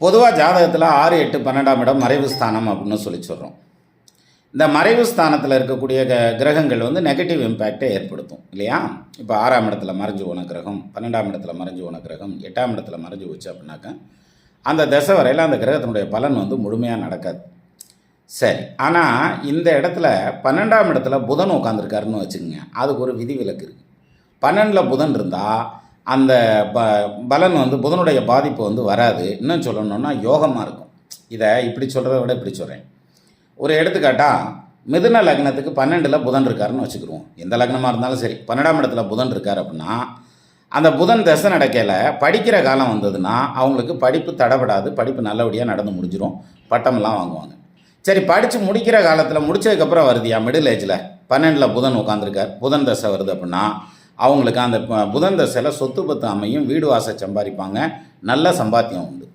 பொதுவாக ஜாதகத்தில் ஆறு எட்டு பன்னெண்டாம் இடம் மறைவு ஸ்தானம் அப்படின்னு சொல்லி சொல்கிறோம் இந்த மறைவு ஸ்தானத்தில் இருக்கக்கூடிய க கிரகங்கள் வந்து நெகட்டிவ் இம்பேக்டை ஏற்படுத்தும் இல்லையா? இப்போ ஆறாம் இடத்துல மறைஞ்சு போன கிரகம் பன்னெண்டாம் இடத்துல மறைஞ்சு போன கிரகம் எட்டாம் இடத்துல மறைஞ்சு போச்சு அப்படின்னாக்கா அந்த தசை வரையில் அந்த கிரகத்தினுடைய பலன் வந்து முழுமையாக நடக்காது. சரி ஆனால் இந்த இடத்துல பன்னெண்டாம் இடத்துல புதன் உட்காந்துருக்காருன்னு வச்சுக்கோங்க அதுக்கு ஒரு விதிவிலக்கு இருக்குது பன்னெண்டில் புதன் இருந்தால் அந்த ப பலன் வந்து புதனுடைய பாதிப்பு வந்து வராது. இன்னும் சொல்லணும்னா யோகமாக இருக்கும். இதை இப்படி சொல்கிறத விட இப்படி சொல்கிறேன் ஒரு எடுத்துக்காட்டாக மிதுன லக்னத்துக்கு பன்னெண்டில் புதன் இருக்காருன்னு வச்சுக்கிடுவோம். எந்த லக்னமாக இருந்தாலும் சரி. பன்னெண்டாம் இடத்துல புதன் இருக்கார் அப்படின்னா அந்த புதன் தசை நடக்கையில் படிக்கிற காலம் வந்ததுன்னா அவங்களுக்கு படிப்பு தடப்படாது படிப்பு நல்லபடியாக நடந்து முடிஞ்சிடும் பட்டமெல்லாம் வாங்குவாங்க. சரி படித்து முடிக்கிற காலத்தில் முடிச்சதுக்கப்புறம் வருதியா? மிடில் ஏஜில் பன்னெண்டில் புதன் உட்காந்துருக்கார் புதன் தசை வருது அப்படின்னா அவங்களுக்கு அந்த ப- புதன் தசையில் சொத்து பத்து அமையும் வீடு வாசல் சம்பாதிப்பாங்க. நல்ல சம்பாத்தியம் உண்டு.